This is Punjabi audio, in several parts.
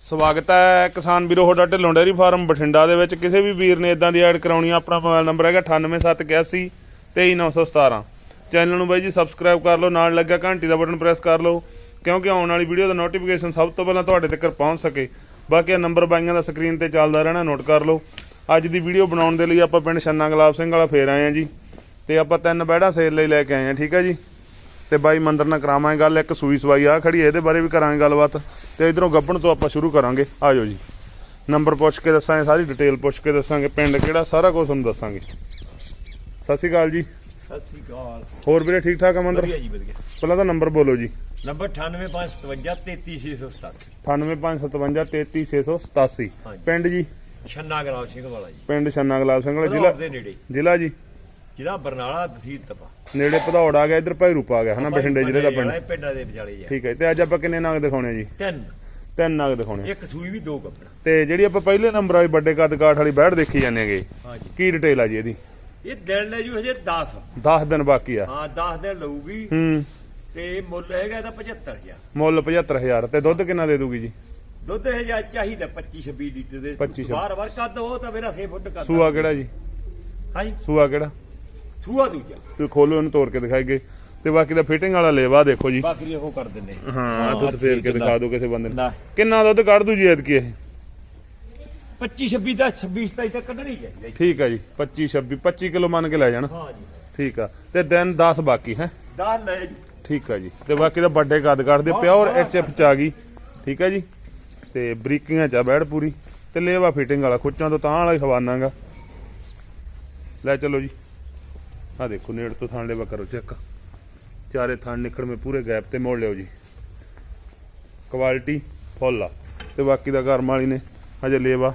ਸਵਾਗਤ ਹੈ ਕਿਸਾਨ ਵੀਰੋ, ਤੁਹਾਡਾ ਢਿੱਲੋਂ ਡੇਅਰੀ ਫਾਰਮ ਬਠਿੰਡਾ ਦੇ ਵਿੱਚ। ਕਿਸੇ ਵੀ ਵੀਰ ਨੇ ਇਦਾਂ ਦੀ ਐਡ ਕਰਾਉਣੀ ਆ, ਆਪਣਾ ਮੋਬਾਈਲ ਨੰਬਰ ਹੈਗਾ 98781 23917 ਚੈਨਲ ਨੂੰ ਬਾਈ ਜੀ ਸਬਸਕ੍ਰਾਈਬ ਕਰ ਲਓ, ਨਾਲ ਲੱਗਾ ਘੰਟੀ ਦਾ ਬਟਨ ਪ੍ਰੈਸ ਕਰ ਲਓ, ਕਿਉਂਕਿ ਆਉਣ ਵਾਲੀ ਵੀਡੀਓ ਦਾ ਨੋਟੀਫਿਕੇਸ਼ਨ ਸਭ ਤੋਂ ਪਹਿਲਾਂ ਤੁਹਾਡੇ ਤੱਕ ਪਹੁੰਚ ਸਕੇ। ਬਾਕੀ ਇਹ ਨੰਬਰ ਬਾਈਆਂ ਦਾ ਸਕਰੀਨ ਤੇ ਚੱਲਦਾ ਰਹਿਣਾ ਨੋਟ ਕਰ ਲਓ। ਅੱਜ ਦੀ ਵੀਡੀਓ ਬਣਾਉਣ ਦੇ ਲਈ ਆਪਾਂ ਪਿੰਡ ਛੰਨਾ ਗੁਲਾਬ ਸਿੰਘ ਵਾਲਾ ਫੇਰ ਆਏ ਆ ਜੀ, ਤੇ ਆਪਾਂ ਤਿੰਨ ਬੈੜਾ ਸੇਲ ਲਈ ਲੈ ਕੇ ਆਏ ਆ, ਠੀਕ ਹੈ ਜੀ? ਤੇ ਬਾਈ ਮੰਦਰ ਨਾਲ ਕਰਾਵਾਂਗੇ ਗੱਲ ਇੱਕ ਸੂਈ ਸਵਾਈ ਆ ਖੜੀ ਇਹਦੇ ਬਾਰੇ ਵੀ ਕਰਾਂਗੇ ਗੱਲਬਾਤ ਤੇ ਇਧਰੋਂ ਗੱਬਣ ਤੋਂ ਆਪਾਂ ਸ਼ੁਰੂ ਕਰਾਂਗੇ। ਆਜੋ ਜੀ। ਨੰਬਰ ਪੁੱਛ ਕੇ ਦੱਸਾਂਗੇ ਸਾਰੀ ਡਿਟੇਲ ਪੁੱਛ ਕੇ ਦੱਸਾਂਗੇ ਪਿੰਡ ਕਿਹੜਾ ਸਾਰਾ ਕੁਝ ਤੁਹਾਨੂੰ ਦੱਸਾਂਗੇ। ਸਤਿ ਸ਼੍ਰੀ ਅਕਾਲ ਜੀ। ਸਤਿ ਸ੍ਰੀ ਅਕਾਲ। ਹੋਰ ਵੀਰੇ ਠੀਕ ਠਾਕ ਆ ਮੰਦਰ? ਵਧੀਆ ਜੀ ਵਧੀਆ। ਪਹਿਲਾਂ ਤਾਂ ਨੰਬਰ ਬੋਲੋ ਜੀ। ਨੰਬਰ 98557 33687 98557 ਹਾਂਜੀ। ਪਿੰਡ ਜੀ? ਛੰਨਾ ਗਰਾਉ ਸਿੰਘ ਵਾਲਾ ਜੀ। ਪਿੰਡ ਛੰਨਾ ਗੁਲਾਬ ਸਿੰਘ ਵਾਲਾ ਜ਼ਿਲ੍ਹਾ ਜ਼ਿਲ੍ਹਾ ਜੀ? ਜ਼ਿਲ੍ਹਾ ਬਰਨਾਲਾ ਤਹਿਸੀਲ ਤਪਾ। ਨੇੜੇ ਭਦੌੜ ਆ ਗਿਆ ਇਧਰ ਭਾਈ ਰੂਪ ਆ ਗਿਆ ਹਨਾ ਬਠਿੰਡੇ ਜ਼ਿਲ੍ਹੇ ਦਾ ਪਿੰਡ। ਪਿੰਡਾਂ ਦੇ ਵਿਚਾਲੇ ਜੀ ਠੀਕ ਹੈ ਤੇ ਅੱਜ ਆਪਾਂ ਕਿੰਨੇ ਨਾਗ ਦਿਖਾਉਣੇ ਆ ਜੀ? ਤਿੰਨ। ਤਿੰਨ ਨਾਗ ਦਿਖਾਉਣੇ ਆ। ਇੱਕ ਸੂਈ ਵੀ ਦੋ ਕੱਪੜਾ। ਤੇ ਜਿਹੜੀ ਆਪਾਂ ਪਹਿਲੇ ਨੰਬਰ ਵਾਲੀ ਵੱਡੇ ਕੱਦ ਕਾਠ ਵਾਲੀ ਬੈੜ ਦੇਖੀ ਜਾਂਦੇ ਹੈਗੇ ਹਾਂਜੀ ਕੀ ਡਿਟੇਲ ਆ ਜੀ ਇਹਦੀ? ਇਹ ਦਿਨ ਲੈ ਜੂ ਹਜੇ 10 10 ਦਿਨ ਬਾਕੀ ਆ। ਹਾਂ 10 ਦਿਨ ਲਊਗੀ। ਹੂੰ। ਤੇ ਮੁੱਲ ਹੈਗਾ ਇਹਦਾ 75000 ਮੁੱਲ 75000 ਤੇ ਦੁੱਧ ਕਿੰਨਾ ਦੇ ਦੂਗੀ ਜੀ? ਦੁੱਧ ਇਹ ਜਿਹਾ ਚਾਹੀਦਾ 25 26 ਲੀਟਰ ਦੇ। 25 ਬਾਰ ਬਾਰ ਕੱਦ ਉਹ ਤਾਂ ਮੇਰਾ 6 ਫੁੱਟ ਕੱਦ ਸੂਆ ਕਿਹੜਾ ਜੀ? ਹਾਂਜੀ। ਸੂਆ ਕਿਹੜਾ? ਸੂਆ ਦੂਜਾ ਤੁਸੀਂ ਖੋਲੋ ਇਹਨੂੰ ਤੋੜ ਕੇ ਦਿਖਾਈਗੇ ਤੇ ਬਾਕੀ ਦਾ ਫਿਟਿੰਗ ਵਾਲਾ ਲੇਵਾ ਦੇਖੋ ਜੀ। ਬਾਕੀ ਉਹ ਕਰ ਦਿੰਨੇ ਹਾਂ ਦੁੱਧ ਫੇਰ ਕੇ ਦਿਖਾ ਦਿਓ ਕਿਸੇ ਬੰਦੇ ਨੂੰ। ਕਿੰਨਾ ਦੁੱਧ ਕੱਢ ਦੂ ਜੀ ਐਤਕੀ ਇਹ? 25 26 ਦਾ 26 27 ਤੱਕ ਕੱਢਣੀ ਚਾਹੀਦੀ ਠੀਕ ਹੈ ਜੀ 25 26 25 ਕਿਲੋ ਮੰਨ ਕੇ ਲੈ ਜਾਣਾ। ਹਾਂ ਜੀ। ਠੀਕ ਆ ਤੇ ਦਿਨ 10 ਬਾਕੀ ਹੈ। 10 ਲੈ ਜੀ। ਠੀਕ ਆ ਜੀ ਤੇ ਬਾਕੀ ਦਾ ਵੱਡੇ ਕੱਦ ਕੱਢਦੇ ਪਿਓਰ ਐਚਐਫ ਚ ਆ ਗਈ। ਠੀਕ ਹੈ ਜੀ ਤੇ ਬਰੀਕੀਆਂ ਚ ਆ ਬੈੜ ਪੂਰੀ। ਤੇ ਲੇਵਾ ਫਿਟਿੰਗ ਵਾਲਾ ਖੁੱਚਾਂ ਤੋਂ ਤਾਂ ਵਾਲਾ ਹੀ ਹਵਾਨਾਗਾ ਲੈ ਚਲੋ ਜੀ। ਆ ਦੇਖੋ ਨੇੜ ਤੋਂ ਥਾਣ ਲੇਵਾ ਕਰੋ ਚੈੱਕ। ਚਾਰੇ ਥਾਂ ਨਿਕਲ ਮੇ ਪੂਰੇ ਗੈਪ ਤੇ ਮੋੜ ਲਿਓ ਜੀ। ਕੁਆਲਿਟੀ ਫੁੱਲ ਆ। ਤੇ ਬਾਕੀ ਦਾ ਘਰ ਵਾਲੀ ਨੇ ਹਜੇ ਲੇਵਾ।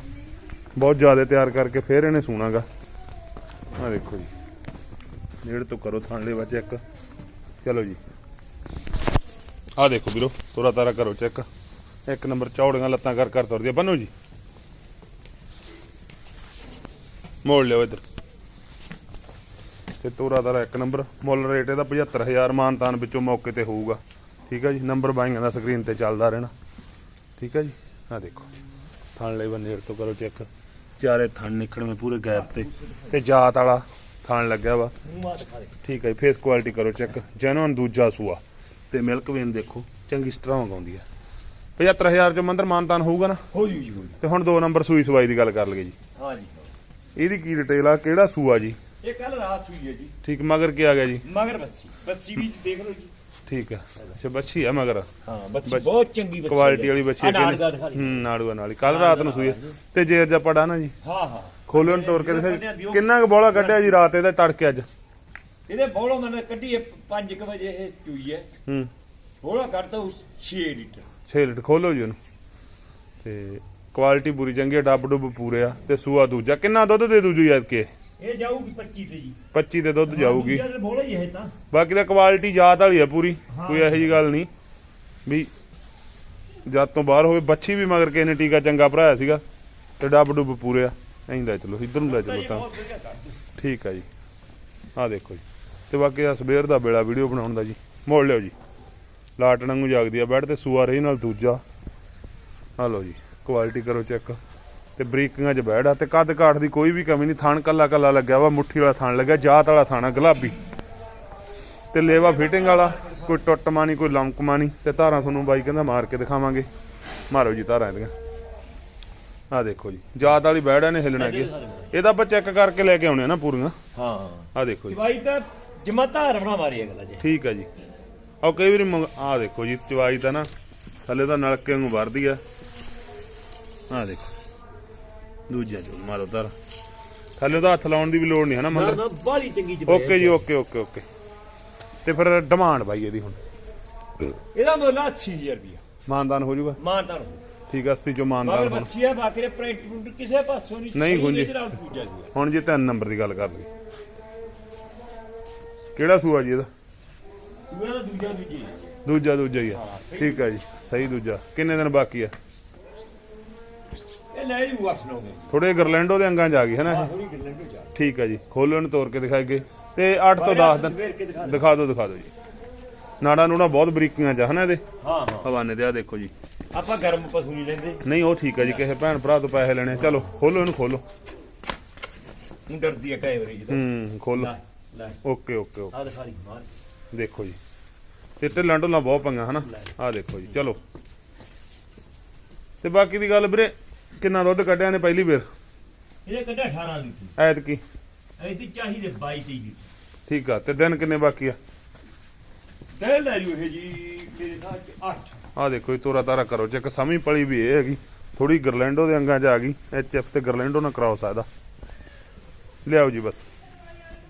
ਬਹੁਤ ਜ਼ਿਆਦਾ ਤਿਆਰ ਕਰਕੇ ਫੇਰ ਇਹਨੇ ਸੂਣਾਗਾ। ਆ ਦੇਖੋ ਜੀ। ਨੇੜ ਤੋਂ ਕਰੋ ਥਾਣ ਲੇਵਾ ਚੈੱਕ। ਚਲੋ ਜੀ। ਆ ਦੇਖੋ ਵੀਰੋ, ਤੋਰਾ ਤਾਰਾ ਕਰੋ ਚੈੱਕ। ਇੱਕ ਨੰਬਰ ਚੌੜੀਆਂ ਲੱਤਾਂ ਕਰ ਕਰ ਤੁਰਦੀ ਆ। ਬੰਨੋ ਜੀ। ਮੋੜ ਲਿਓ ਇੱਧਰ। ਤੇ ਤੋਰਾ ਤਾਰਾ ਇੱਕ ਨੰਬਰ ਮੁੱਲ ਰੇਟ ਇਹਦਾ 75000 ਮਾਨਤਾਨ ਵਿੱਚੋਂ ਮੌਕੇ ਤੇ ਹੋਊਗਾ। ਠੀਕ ਹੈ ਜੀ ਨੰਬਰ ਬਾਈਆਂ ਦਾ ਸਕਰੀਨ ਤੇ ਚੱਲਦਾ ਰਹਿਣਾ। ਠੀਕ ਹੈ ਜੀ ਆ ਦੇਖੋ। ਥਣ ਲਈ ਬੰਨੇੜ ਤੋਂ ਕਰੋ ਚੈੱਕ ਚਾਰੇ ਥਣ ਨਿਕਲਵੇਂ ਪੂਰੇ ਗੈਪ ਤੇ। ਤੇ ਜਾਤ ਵਾਲਾ ਥਣ ਲੱਗਿਆ ਵਾ। ਠੀਕ ਹੈ ਜੀ, ਫੇਸ ਕੁਆਲਿਟੀ ਕਰੋ ਚੈੱਕ ਜੈਨੂਨ ਦੂਜਾ ਸੂਆ। ਤੇ ਮਿਲਕ ਵੇਨ ਦੇਖੋ ਚੰਗੀ ਸਟਰੋਂਗ ਆਉਂਦੀ ਹੈ। 75000 ਚ ਮੰਦਰ ਮਾਨਤਾਨ ਹੋਊਗਾ ਨਾ? ਹੋ ਜੂ ਜੀ ਹੋ ਜੂ। ਤੇ ਹੁਣ ਦੋ ਨੰਬਰ ਸੂਈ ਸਵਾਈ ਦੀ ਗੱਲ ਕਰ ਲਈਏ ਜੀ। ਹਾਂ ਜੀ। ਇਹਦੀ ਕੀ ਡਿਟੇਲ ਆ? ਕਿਹੜਾ ਸੂਆ ਜੀ? ਇਹ ਕੱਲ ਰਾਤ ਸੂਈ ਹੈ ਜੀ। ਠੀਕ ਮਗਰ ਕੀ ਆ ਗਿਆ ਜੀ? ਮਗਰ ਬੱਸੀ। ਬੱਸੀ ਵੀ ਦੇਖ ਲਓ ਜੀ। ਠੀਕ ਹੈ। ਅੱਛਾ ਬੱਚੀ ਆ ਮਗਰ? ਹਾਂ ਬੱਚੀ ਬਹੁਤ ਚੰਗੀ ਬੱਚੀ ਕੁਆਲਿਟੀ ਵਾਲੀ ਬੱਚੀ ਹੂੰ ਲਈ ਨਾੜੂਆ ਨਾਲ ਕੱਲ ਰਾਤ ਨੂੰ ਸੂਈ। ਤੇ ਜੇਰ ਜਾ ਪੜਾ ਨਾ ਜੀ? ਹਾਂ ਹਾਂ। ਖੋਲੋ ਨੂੰ ਤੋੜ ਕੇ ਦਿਖਾ ਕਿੰਨਾ ਕੁ ਬੋਲਾ ਕੱਢਿਆ ਜੀ ਰਾਤ ਇਹਦਾ ਤੜਕੇ ਅੱਜ? ਇਹਦੇ ਬੋਲੋ ਮਨ ਕੱਢੀ 5 ਵਜੇ ਇਹ ਚੂਈ ਹੈ। ਹੂੰ। ਬੋਲਾ ਉਸ 6 ਲੀਟਰ। 6 ਲੀਟਰ ਖੋਲੋ ਜੀ ਉਹਨੂੰ। ਤੇ ਕੁਆਲਿਟੀ ਪੂਰੀ ਚੰਗੀ ਡੱਬ ਡੁੱਬ ਪੂਰੇ ਆ। ਤੇ ਸੂਆ ਦੂਜਾ। ਕਿੰਨਾ ਦੁੱਧ ਦੇ ਦੂ ਜੀ ਯਾਰ ਕੇ ਇਹ ਜਾਊਗੀ 25 ਤੇ ਜੀ। 25 ਦੇ ਦੁੱਧ ਜਾਊਗੀ। ਬੋਲਾ ਹੀ ਹੈ ਤਾਂ। ਬਾਕੀ ਤਾਂ ਕੁਆਲਿਟੀ ਜਾਤ ਵਾਲੀ ਆ ਪੂਰੀ ਕੋਈ ਇਹੋ ਜੀ ਗੱਲ ਨਹੀਂ। ਵੀ ਜਦ ਤੋਂ ਬਾਹਰ ਹੋਵੇ ਬੱਚੀ ਵੀ ਮਗਰ ਕਿਸੇ ਨੇ ਟੀਕਾ ਚੰਗਾ ਭਰਾਇਆ ਸੀਗਾ ਤੇ ਡੱਬ ਡੁੱਬ ਪੂਰੇ ਆ। ਐਂ ਲੈ ਚਲੋ ਇਧਰ ਨੂੰ ਲੈ ਚਲੋ ਤਾਂ। ਬਹੁਤ ਵਧੀਆ ਕਰਦੀ ਠੀਕ ਆ ਜੀ। ਆਹ ਦੇਖੋ ਜੀ। ਤੇ ਬਾਕੀ ਆ ਸਵੇਰ ਦਾ ਵੇਲਾ ਵੀਡੀਓ ਬਣਾਉਣ ਦਾ ਜੀ। ਮੋੜ ਲਿਓ ਜੀ। ਲਾਟ ਵਾਂਗੂ ਜਾਗਦੀ ਆ ਬੈੱਡ ਤੇ ਸੂਆ ਰਹੀ ਨਾਲ ਦੂਜਾ। ਆ ਲਓ ਜੀ ਕੁਆਲਿਟੀ ਕਰੋ ਚੈੱਕ। ਤੇ ਬਰੀਕਿੰਗਾਂ 'ਚ ਬੈੜ ਆ ਤੇ ਕੱਦ ਕਾਠ ਦੀ ਕੋਈ ਵੀ ਕਮੀ ਨਹੀਂ। ਥਣ ਕੱਲਾ ਕੱਲਾ ਲੱਗਿਆ ਵਾ ਮੁੱਠੀ ਵਾਲਾ ਥਣ ਲੱਗਿਆ ਜਾਤ ਵਾਲਾ ਥਾਣਾ ਗੁਲਾਬੀ। ਤੇ ਲੇਵਾ ਫਿਟਿੰਗ ਵਾਲਾ ਕੋਈ ਟੁੱਟ ਮਾਣੀ ਕੋਈ ਲੰਕ ਮਾਣੀ ਤੇ ਧਾਰਾਂ ਤੁਹਾਨੂੰ ਬਾਈ ਕਹਿੰਦਾ ਮਾਰ ਕੇ ਦਿਖਾਵਾਂਗੇ। ਮਾਰੋ ਜੀ ਧਾਰਾਂ ਇਹਦੀਆਂ। ਆ ਦੇਖੋ ਜੀ ਜਾਤ ਵਾਲੀ ਬੈੜ ਨੇ ਹਿੱਲਣਾ ਕਿ? ਇਹਦਾ ਆਪਾਂ ਚੈੱਕ ਕਰਕੇ ਲੈ ਕੇ ਆਉਣੇ ਆ ਨਾ ਪੂਰੀਆਂ। ਹਾਂ। ਆ ਦੇਖੋ ਜੀ। ਚਵਾਈ ਤਾਂ ਜਮਾ ਧਾਰ ਬਣਾ ਮਾਰੀ ਅਗਲਾ ਜੀ। ਠੀਕ ਹੈ ਜੀ। ਆਹ ਕਈ ਵਾਰੀ ਆ ਦੇਖੋ ਜੀ ਚਵਾਈ ਤਾਂ ਨਾ ਥੱਲੇ ਤਾਂ ਨਲਕੇ ਨੂੰ ਵਰਦੀ ਆ। ਆ ਦੇਖੋ। ਦੂਜਾ ਜੋ ਮਾਰੋ ਧਾਰ ਥੱਲੇ ਉਹਦਾ ਹੱਥ ਲਾਉਣ ਦੀ ਵੀ ਲੋੜ ਨਹੀਂ ਹੈ ਨਾ ਨਾ ਮੰਦਰ ਨਾ ਬਾਲੀ ਚੰਗੀ ਚਵਾਈ ਓਕੇ ਜੀ ਓਕੇ ਓਕੇ ਓਕੇ ਤੇ ਫਿਰ ਡਿਮਾਂਡ ਬਾਈ ਇਹਦੀ ਹੁਣ। ਇਹਦਾ ਮੁੱਲ 80000 ਰੁਪਇਆ ਮਾਨਦਾਨ ਹੋ ਜਾਊਗਾ? ਮਾਂ ਤਾਂ ਠੀਕ ਹੈ 80 ਚੋਂ ਮਗਰ ਮਾਨਦਾਨ ਹੁਣ। ਬੱਚੀ ਹੈ ਬਾਕੀ ਦੇ ਪ੍ਰਿੰਟ ਪ੍ਰਿੰਟ ਕਿਸੇ ਪਾਸੋਂ ਨਹੀਂ ਨਹੀਂ ਗੁੰਜੀ। ਦੂਜਾ ਜੀ। ਹੁਣ ਜੀ ਤਿੰਨ ਨੰਬਰ ਦੀ ਗੱਲ ਕਰ ਲਈ। ਕਿਹੜਾ ਸੂਆ ਜੀ ਇਹਦਾ? ਦੂਜਾ ਤਾਂ ਦੂਜਾ ਦੂਜੀ ਦੂਜਾ ਦੂਜਾ ਹੀ ਆ। ਠੀਕ ਹੈ ਜੀ ਸਹੀ ਦੂਜਾ। ਕਿੰਨੇ ਦਿਨ ਬਾਕੀ ਆ? ਇਹ ਲੈ ਜੂ ਵਸ ਲੋਗੇ ਥੋੜੇ ਗਰਲੈਂਡੋ ਦੇ ਅੰਗਾਂ 'ਚ ਆ ਗਈ ਹੈ ਨਾ? ਆ ਇਹ ਥੋੜੀ ਗੱਲਾਂ ਤੋਂ ਜਾ ਠੀਕ ਹੈ ਜੀ ਖੋਲੋ ਇਹਨੂੰ ਤੋੜ ਕੇ ਦਿਖਾਏਗੇ ਤੇ 8 ਤੋਂ 10 ਦਿਨ ਕੇ ਦਿਖਾ। ਦਿਖਾ ਦਿਓ ਦਿਖਾ ਦਿਓ ਜੀ। ਨਾੜਾ ਨੂੜਾ ਬਹੁਤ ਬਰੀਕੀਆਂ ਚ ਆ ਹਨਾ ਇਹਦੇ? ਹਾਂ ਹਾਂ। ਹਵਾਨੇ ਦੇ ਆ ਦੇਖੋ ਜੀ। ਆਪਾਂ ਗਰਮ ਪਸ਼ੂ ਨਹੀਂ ਲੈਂਦੇ। ਨਹੀਂ ਉਹ ਠੀਕ ਹੈ ਜੀ ਕਿਸੇ ਭੈਣ ਭਰਾ ਤੋਂ ਪੈਸੇ ਲੈਣੇ। ਆ। ਚਲੋ ਖੋਲੋ ਇਹਨੂੰ ਖੋਲੋ ਉਹ ਡਰਦੀ ਆ ਕਈ ਵਾਰੀ ਜਦੋਂ। ਹੂੰ ਖੋਲੋ ਲੈ ਲੈ। Okay okay okay. ਆ ਦਿਖਾ ਦੀ ਮਾਰ। ਦੇਖੋ ਜੀ। ਤੇ ਢਿੱਲਾਂ ਢੁੱਲਾਂ ਬਹੁਤ ਪੰਗਾ ਹਨਾ ਆਹ ਦੇਖੋ ਜੀ ਚਲੋ। ਤੇ ਬਾਕੀ ਦੀ ਗੱਲ ਵੀਰੇ ਕਿੰਨਾ ਦੁੱਧ ਕੱਢਿਆ ਨੇ ਪਹਿਲੀ ਵਾਰ? ਇਹਦੇ ਕੱਢਿਆ 18 ਲੀਟਰ। ਐਤਕੀ। ਐਤੀ ਚਾਹੀਦੇ 22 23 ਲੀਟਰ। ਠੀਕ ਆ ਤੇ ਦਿਨ ਕਿੰਨੇ ਬਾਕੀ ਆ? ਦੇ ਲੈ ਜੂ ਇਹ ਜੀ ਮੇਰੇ ਸਾਹ ਚ 8 ਆਹ ਦੇਖੋ ਜੀ ਤੋਰਾ ਤਾਰਾ ਕਰੋ ਚੈੱਕ ਸਮੀ ਪਲੀ ਵੀ ਇਹ ਹੈਗੀ ਥੋੜੀ ਗਰਲੈਂਡੋ ਦੇ ਅੰਗਾਂ 'ਚ ਆ ਗਈ ਐਚ ਐਫ ਤੇ ਗਰਲੈਂਡੋ ਨਾਲ ਕਰਾਓ ਸਕਦਾ ਲਿਆਓ ਜੀ ਬਸ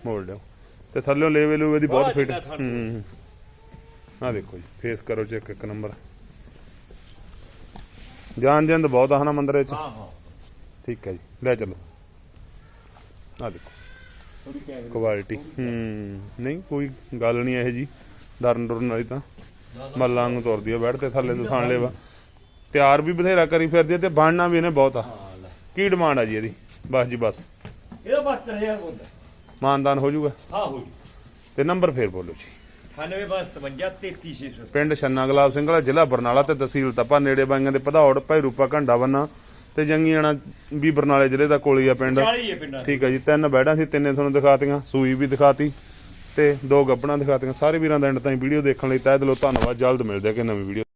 ਮੋੜ ਲਿਓ ਤੇ ਥੱਲੇ ਲੈਵਲ ਲੂਵੇ ਦੀ ਬਹੁਤ ਬਹੁਤ ਫਿੱਟ ਚੰਗਾ ਥਣ ਹੂੰ। ਆਹ ਦੇਖੋ ਜੀ ਫੇਸ ਕਰੋ ਚੈੱਕ ਇੱਕ ਨੰਬਰ। ਜਾਨ ਜੰਦ ਬਹੁਤ ਆ ਹਨਾ ਮੰਦਰ ਵਿੱਚ? ਹਾਂ ਹਾਂ। ਠੀਕ ਹੈ ਜੀ ਲੈ ਚਲੋ। ਆਹ ਦੇਖੋ ਕੁਆਲਿਟੀ ਹੂੰ ਨਹੀਂ ਕੋਈ ਗੱਲ ਨਹੀਂ ਇਹ ਜੀ ਡਰਨ ਡਰਨ ਵਾਲੀ ਤਾਂ। ਮੱਲਾਂ ਨੂੰ ਤੁਰਦੀ ਆ ਬੈਠ ਤੇ ਥੱਲੇ ਤੋਂ ਥਾਣ ਲੇਵਾ। ਤਿਆਰ ਵੀ ਬਥੇਰਾ ਕਰੀ ਫਿਰਦੀ ਆ ਤੇ ਬਣਨਾ ਵੀ ਇਹਨੇ ਬਹੁਤ ਆ। ਕੀ ਡਿਮਾਂਡ ਆ ਜੀ ਇਹਦੀ? ਬਸ ਜੀ ਬਸ। ਇਹਦਾ 72000 ਹੁੰਦਾ। ਮਾਨਦਾਨ ਹੋ ਜਾਊਗਾ? ਹਾਂ ਹੋ ਜੀ। ਤੇ ਨੰਬਰ ਫੇਰ ਬੋਲੋ ਜੀ। 9857 33600 ਪਿੰਡ ਛੰਨਾ ਗੁਲਾਬ ਸਿੰਘ ਵਾਲਾ ਜ਼ਿਲ੍ਹਾ ਬਰਨਾਲਾ ਤੇ ਤਹਿਸੀਲ ਤਪਾ ਨੇੜੇ ਬਾਈਆਂ ਦੇ ਪਧੌੜ ਭੈਰੂਪਾ ਘੰਡਾ ਬੰਨਾ ਤੇ ਜੰਗੀਆਣਾ ਵੀ ਬਰਨਾਲੇ ਜ਼ਿਲ੍ਹੇ ਦਾ ਕੋਲ ਹੀ ਆ ਪਿੰਡ। 40 ਹੈ ਪਿੰਡਾਂ ਠੀਕ ਹੈ ਜੀ ਤਿੰਨ ਬੈੜਾਂ ਸੀ ਤਿੰਨੇ ਤੁਹਾਨੂੰ ਦਿਖਾਤੀਆਂ ਸੂਈ ਵੀ ਦਿਖਾਤੀ ਤੇ ਦੋ ਗੱਬਣਾ ਦਿਖਾਤੀਆਂ। ਸਾਰੇ ਵੀਰਾਂ ਦਾ ਐਂਡ ਤਾਈਂ ਵੀਡੀਓ ਦੇਖਣ ਲਈ ਤਹਿ ਦਿਲੋਂ ਧੰਨਵਾਦ ਜਲਦ ਮਿਲਦੇ ਆ ਕਿ ਨਵੀਂ ਵੀਡੀਓ